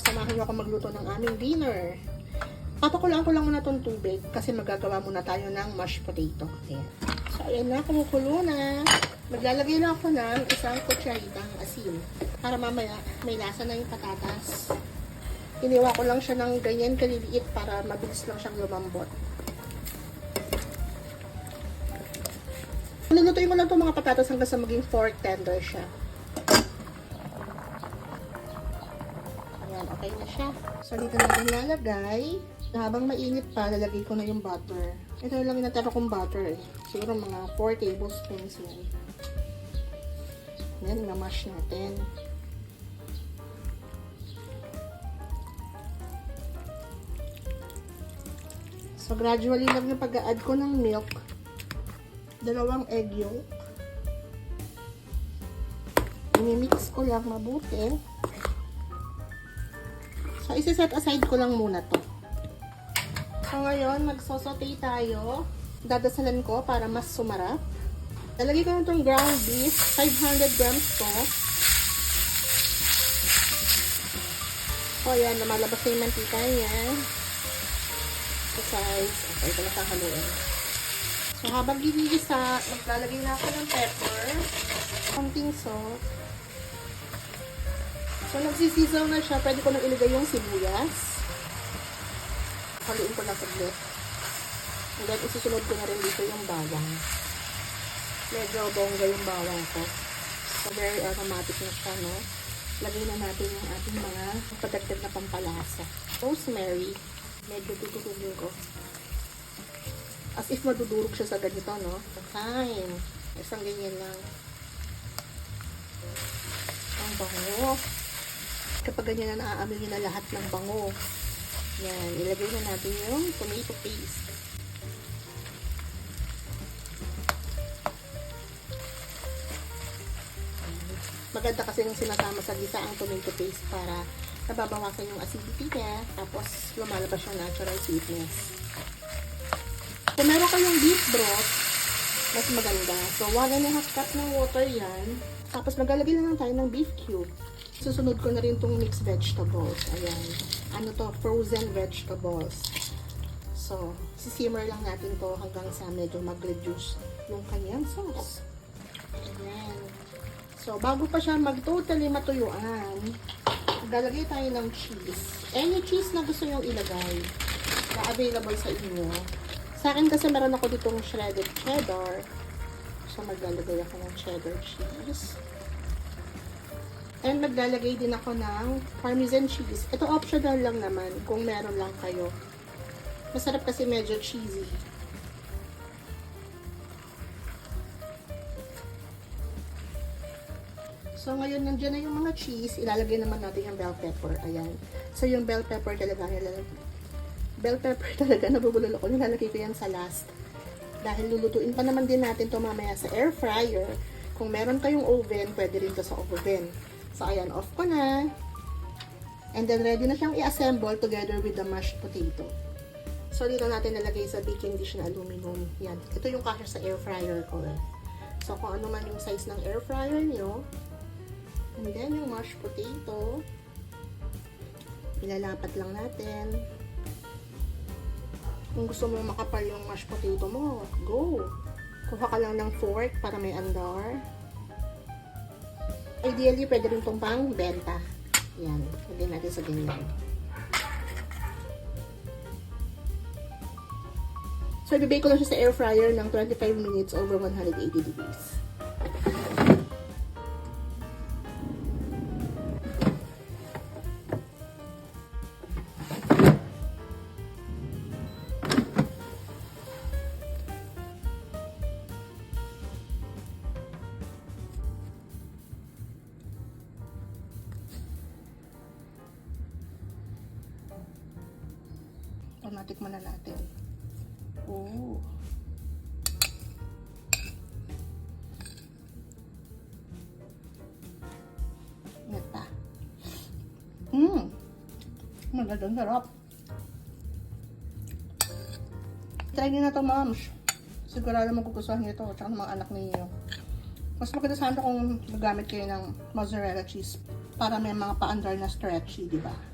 samahan niyo ako magluto ng aming dinner. Papakulaan ko lang muna itong tubig kasi magagawa muna tayo ng mashed potato. Ayan. So, ayan na, kumukulo na. Maglalagay na ako ng isang kutsaritang asin para mamaya may lasa na yung patatas. Iniwa ko lang siya ng ganyan kaliliit para mabilis lang siyang lumambot. Lulutuin ko lang itong mga patatas hanggang sa maging fork tender siya. Ayan, okay na siya. So, dito natin lalagay. Habang mainit pa, lalagay ko na yung butter. Ito lang yung natara kong butter eh. Siguro mga 4 tablespoons yan. Yan, na-mash natin. So, gradually lang yung pag-add ko ng milk. Dalawang egg yolk. I-mix ko lang mabuti. So, isi-set aside ko lang muna to. So, ngayon, magsosote tayo. Dadasalan ko para mas sumarap. Lalagay ko na itong ground beef. 500 grams to. O, yan. Lumalabas na yung mantika niya. Besides, okay, ito na haluin. So, habang ginigisa, maglalagay na ako ng pepper. Konting salt. So, nagsisisaw na siya. Pwede ko nang ilagay yung sibuyas. Haluin ko na saglit. And then, isusunod ko na rin dito yung bawang. Medyo bongga yung bawang ko. So, very aromatic na siya, no? Lagay na natin yung ating mga padagdag na pampalasa. Rosemary. Medyo tututugin ko. As if madudurog siya sa ganito, no? Fine. Isang ganyan lang. Ang bango. Kapag ganyan na naaamoy na lahat ng bango. Yan. Ilagay na natin yung tomato paste. Maganda kasi yung sinasama sa gisa ang tomato paste para nababawasan yung acidity niya tapos lumalabas yung natural sweetness. Kung meron kayong beef broth, mas maganda. So, 1 and a half cup ng water yan. Tapos maglalagay lang tayo ng beef cube. Susunod ko na rin tong mixed vegetables. Ayan. Ano to? Frozen vegetables. So, sisimmer lang natin to hanggang sa medyo mag-reduce yung kanyang sauce. Ayan. So, bago pa siya mag-totally matuyuan, maglalagay tayo ng cheese. Any cheese na gusto nyong ilagay na available sa inyo. Sa akin kasi meron ako ditong shredded cheddar. So, maglalagay ako ng cheddar cheese. And maglalagay din ako ng parmesan cheese. Ito optional lang naman kung meron lang kayo. Masarap kasi medyo cheesy. So, ngayon, nandiyan na yung mga cheese. Ilalagay naman natin yung bell pepper. Ayan. So, yung bell pepper talaga nilalagay. Bell pepper talaga, nabubulol ako. Nilalagay ko yan sa last. Dahil lulutuin pa naman din natin to mamaya sa air fryer. Kung meron kayong oven, pwede rin to sa oven. So, ayan, off ko na. And then, ready na siyang i-assemble together with the mashed potato. So, dito natin nalagay sa baking dish na aluminum. Yan. Ito yung kasya sa air fryer ko. Eh. So, kung ano man yung size ng air fryer nyo, And then, yung mashed potato, ilalapat lang natin. Kung gusto mo makapal yung mashed potato mo, go! Kuha ka lang ng fork para may andar. Ideally, pwede rin itong pang benta. Yan, lagyan natin sa ganyan. So, ibibake ko lang siya sa air fryer ng 25 minutes over 180 degrees. Ito, natikman na natin. Oh. Ingat pa. Mmm. Magandang sarap. Try nyo na to, moms. Sigurado magugustuhan nyo ito, tsaka ng mga anak ninyo. Mas maganda sana kung magamit kayo ng mozzarella cheese para may mga paandar na stretchy, di ba?